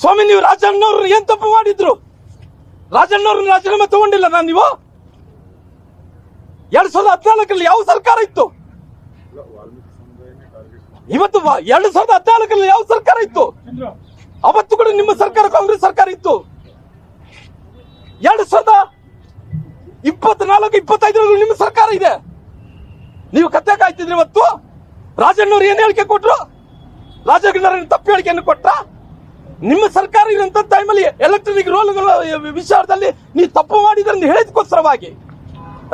ಸ್ವಾಮಿ ನೀವು ರಾಜಣ್ಣವ್ರನ್ನ ಏನ್ ತಪ್ಪು ಮಾಡಿದ್ರು? ರಾಜಣ್ಣವ್ರನ್ನ ರಾಜೀನಾಮೆ ತಗೊಂಡಿಲ್ಲ ನಾನು ನೀವು? ಎರಡ್ ಸಾವಿರದ ಹದಿನಾಲ್ಕರಲ್ಲಿ ಯಾವ ಸರ್ಕಾರ ಇತ್ತು? ಇವತ್ತು ಎರಡ್ ಸಾವಿರದ ಹದಿನಾಲ್ಕರಲ್ಲಿ ಯಾವ ಸರ್ಕಾರ ಇತ್ತು? ಅವತ್ತು ಕೂಡ ನಿಮ್ಮ ಸರ್ಕಾರ, ಕಾಂಗ್ರೆಸ್ ಸರ್ಕಾರ ಇತ್ತು. ಎರಡ್ ಸಾವಿರದ ಇಪ್ಪತ್ನಾಲ್ಕು, ಇಪ್ಪತ್ತೈದರಲ್ಲಿ ನಿಮ್ಮ ಸರ್ಕಾರ ಇದೆ. ನೀವು ಕತ್ತೆ ಕಾಯ್ತಿದ್ರಿ ಇವತ್ತು? ರಾಜಣ್ಣವ್ರು ಏನ್ ಹೇಳಿಕೆ ಕೊಟ್ರು? ರಾಜಣ್ಣವ್ರ ತಪ್ಪು ಹೇಳಿಕೆಯನ್ನು ಕೊಟ್ರ? ನಿಮ್ಮ ಸರ್ಕಾರ ಇರುವಂತ ಟೈಮಲ್ಲಿ ಎಲೆಕ್ಟ್ರಾನಿಕ್ ರೋಲ್ಗಳ ವಿಚಾರದಲ್ಲಿ ನೀವು ತಪ್ಪು ಮಾಡಿದ್ರೆ ಹೇಳಿದಕ್ಕೋಸ್ಕರವಾಗಿ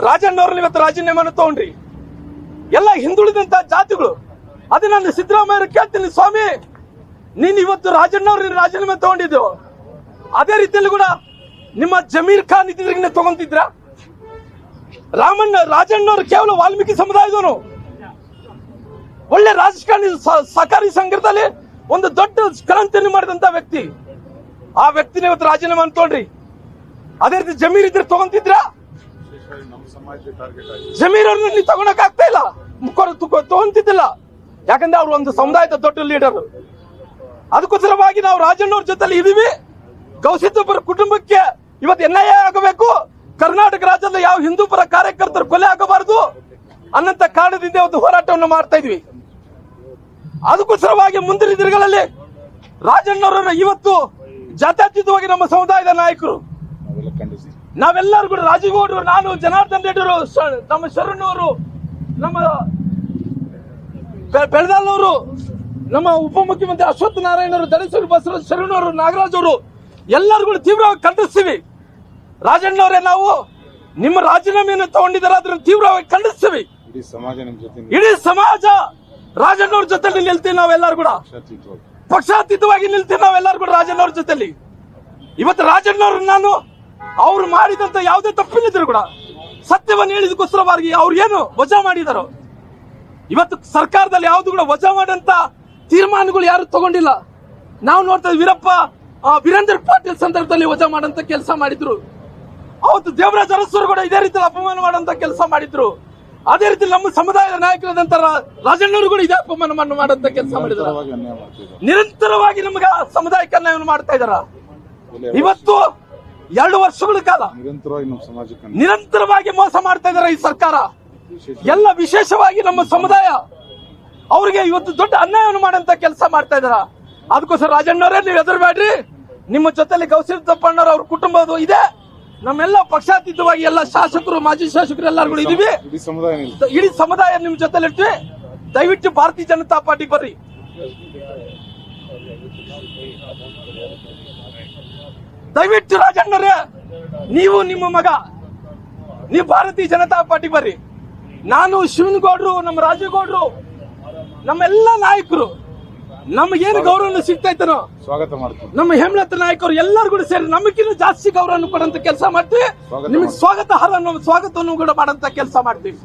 ರಾಜಣ್ಣವ್ರನ್ನ ಇವತ್ತು ರಾಜೀನಾಮೆಯನ್ನು ತಗೊಂಡ್ರಿ. ಎಲ್ಲ ಹಿಂದುಳಿದಂತ ಜಾತಿಗಳು. ಅದೇ ನಾನು ಸಿದ್ದರಾಮಯ್ಯ ಕೇಳ್ತೀನಿ, ಸ್ವಾಮಿ, ನೀನ್ ಇವತ್ತು ರಾಜಣ್ಣವ್ರ ರಾಜೀನಾಮೆ ತಗೊಂಡಿದ್ದು. ಅದೇ ರೀತಿಯಲ್ಲಿ ಕೂಡ ನಿಮ್ಮ ಜಮೀರ್ ಖಾನ್ ಇದ್ದಿದ್ರೆ ತಗೊಂತಿದ್ರ? ರಾಮಣ್ಣ ರಾಜಣ್ಣವ್ರು ಕೇವಲ ವಾಲ್ಮೀಕಿ ಸಮುದಾಯದವನು. ಒಳ್ಳೆ ರಾಜಕಾರಣಿ ಸಹಕಾರಿ ಸಂಘದಲ್ಲಿ ಒಂದು ದೊಡ್ಡ ಕ್ರಾಂತಿಯನ್ನು ಮಾಡಿದಂತ ವ್ಯಕ್ತಿ. ಆ ವ್ಯಕ್ತಿನ ಇವತ್ತು ರಾಜೀನಾಮೆ ಅಂತೋಳ್ರಿ ಅದೇ ರೀತಿ ಜಮೀರ್ ಇದ್ರೆ ತಗೊಂತಿದ್ರ? ಜಮೀರ್ ಅವ್ರನ್ನ ನೀವು ತಗೊಳಕ್ ಆಗ್ತಾ ಇಲ್ಲ. ತಗೊಂತಿದ್ದಿಲ್ಲ. ಯಾಕಂದ್ರೆ ಅವ್ರು ಒಂದು ಸಮುದಾಯದ ದೊಡ್ಡ ಲೀಡರ್ ಅದಕ್ಕೋಸ್ಕರವಾಗಿ ನಾವು ರಾಜಣ್ಣವ್ರ ಜೊತೆಲಿ ಇದೀವಿ. ಗೌಸಿದ್ದಪ್ಪರ ಕುಟುಂಬಕ್ಕೆ ಇವತ್ತು ಎನ್ ಐ ಎ ಆಗಬೇಕು. ಕರ್ನಾಟಕ ರಾಜ್ಯದ ಯಾವ ಹಿಂದೂ ಪರ ಕಾರ್ಯಕರ್ತರು ಕೊಲೆ ಆಗಬಾರದು ಅನ್ನಂತ ಕಾರಣದಿಂದ ಒಂದು ಹೋರಾಟವನ್ನು ಮಾಡ್ತಾ ಇದ್ವಿ. ಅದಕ್ಕೋಸ್ಕರವಾಗಿ ಮುಂದಿನ ದಿನಗಳಲ್ಲಿ ರಾಜಣ್ಣವರನ್ನ ಇವತ್ತು ಜಾತ್ಯತೀತವಾಗಿ ನಮ್ಮ ಸಮುದಾಯದ ನಾಯಕರು. ನಾವೆಲ್ಲರೂ ಕೂಡ ರಾಜಗೌಡರು ನಾನು ಜನಾರ್ದನ್ ರೆಡ್ಡಿರು ನಮ್ಮ ಶರಣವರು ನಮ್ಮ ಬೆಳದಲ್ಲವರು ನಮ್ಮ ಉಪಮುಖ್ಯಮಂತ್ರಿ ಅಶ್ವತ್ಥ ನಾರಾಯಣರು ದಳೇಶ್ವರಿ ಬಸವರಾಜ ಶರಣವರು ನಾಗರಾಜ್ ಅವರು ಎಲ್ಲರೂ ಕೂಡ ತೀವ್ರವಾಗಿ ಖಂಡಿಸ್ತೀವಿ. ರಾಜಣ್ಣವರೇ ನಾವು ನಿಮ್ಮ ರಾಜೀನಾಮೆಯನ್ನು ತಗೊಂಡಿದ್ದಾರೆ ಅದನ್ನು ತೀವ್ರವಾಗಿ ಖಂಡಿಸ್ತೀವಿ. ಇಡೀ ಸಮಾಜ ರಾಜಣ್ಣವ್ರ ಜೊತೆಲಿ ನಿಲ್ತೀವಿ ನಾವೆಲ್ಲರೂ ಕೂಡ. ಪಕ್ಷಾತೀತವಾಗಿ ನಿಲ್ತೀವಿ ನಾವೆಲ್ಲರೂ ಕೂಡ ರಾಜಣ್ಣವ್ರ ಜೊತೆಲಿ. ಇವತ್ತು ರಾಜಣ್ಣವ್ರ ನಾನು, ಅವ್ರು ಮಾಡಿದಂತ ಯಾವುದೇ ತಪ್ಪಿಲ್ಲದ್ರು ಕೂಡ ಸತ್ಯವನ್ನು ಹೇಳಿದಕ್ಕೋಸ್ಕರವಾಗಿ ಅವ್ರು ಏನು ವಜಾ ಮಾಡಿದಾರೋ, ಇವತ್ತು ಸರ್ಕಾರದಲ್ಲಿ ಯಾವ್ದು ಕೂಡ ವಜಾ ಮಾಡಂತ ತೀರ್ಮಾನಗಳು ಯಾರು ತಗೊಂಡಿಲ್ಲ. ನಾವು ನೋಡ್ತಾ ವೀರಪ್ಪ ವೀರೇಂದ್ರ ಪಾಟೀಲ್ ಸಂದರ್ಭದಲ್ಲಿ ವಜಾ ಮಾಡಂತ ಕೆಲಸ ಮಾಡಿದ್ರು. ಅವತ್ತು ದೇವರಾಜ ಅರಸರು ಕೂಡ ಇದೇ ರೀತಿ ಅಪಮಾನ ಮಾಡುವಂತ ಕೆಲಸ ಮಾಡಿದ್ರು. ಅದೇ ರೀತಿ ನಮ್ಮ ಸಮುದಾಯದ ನಾಯಕರಾದಂತ ರಾಜಣ್ಣವರು ಕೂಡ ಇದೇ ಅಪಮಾನ ಮಾಡುವಂತ ಕೆಲಸ ಮಾಡಿದ್ರು. ನಿರಂತರವಾಗಿ ನಮ್ಗೆ ಸಮುದಾಯಕ್ಕೆ ಅನ್ಯಾಯವನ್ನು ಮಾಡ್ತಾ ಇದಾರ ಇವತ್ತು ಎರಡು ವರ್ಷಗಳ ಕಾಲ ನಿರಂತರವಾಗಿ ಮೋಸ ಮಾಡ್ತಾ ಇದಾರೆ ಈ ಸರ್ಕಾರ. ಎಲ್ಲ ವಿಶೇಷವಾಗಿ ನಮ್ಮ ಸಮುದಾಯ ಅವ್ರಿಗೆ ಇವತ್ತು ದೊಡ್ಡ ಅನ್ಯಾಯವನ್ನು ಮಾಡಂತ ಕೆಲಸ ಮಾಡ್ತಾ ಇದಾರ ಅದಕ್ಕೋಸ್ಕರ ರಾಜಣ್ಣವರೇ ನೀವು ಹೆದರ್ಬೇಡ್ರಿ. ನಿಮ್ಮ ಜೊತೆಲಿ ಗೌಸಿದ್ದಪ್ಪಣ್ಣವ್ರ ಅವ್ರ ಕುಟುಂಬದ ಇದೆ. ನಮ್ಮೆಲ್ಲ ಪಕ್ಷಾತೀತವಾಗಿ ಎಲ್ಲ ಶಾಸಕರು ಮಾಜಿ ಶಾಸಕರು ಎಲ್ಲರೂ ಕೂಡ ಇದೀವಿ. ಇಡೀ ಸಮುದಾಯ ನಿಮ್ ಜೊತೆಲಿ ಇರ್ತೀವಿ. ದಯವಿಟ್ಟು ಭಾರತೀಯ ಜನತಾ ಪಾರ್ಟಿ ಬರ್ರಿ. ದಯವಿಟ್ಟು ರಾಜಣ್ಣರೇ ನೀವು ನಿಮ್ಮ ಮಗ ನೀವು ಭಾರತೀಯ ಜನತಾ ಪಾರ್ಟಿ ಬರ್ರಿ. ನಾನು ಶಿವನಗೌಡ್ರು ನಮ್ಮ ರಾಜೇಗೌಡ್ರು ನಮ್ಮೆಲ್ಲ ನಾಯಕರು. ನಮಗೇನು ಗೌರವ ಇತ್ತನೋ ಸ್ವಾಗತ ಮಾಡ್ತೀವಿ ನಮ್ಮ ಹೇಮಲತ ನಾಯಕರು ಎಲ್ಲರೂ ಕೂಡ ಸೇರಿ ನಮಗಿನ್ನ ಜಾಸ್ತಿ ಗೌರವ ಕೊಡಂತ ಕೆಲಸ ಮಾಡ್ತೀವಿ. ನಿಮಗೆ. ಸ್ವಾಗತ ಹರ ಸ್ವಾಗತವನ್ನು ಕೂಡ ಮಾಡಂತ ಕೆಲಸ ಮಾಡ್ತೀವಿ.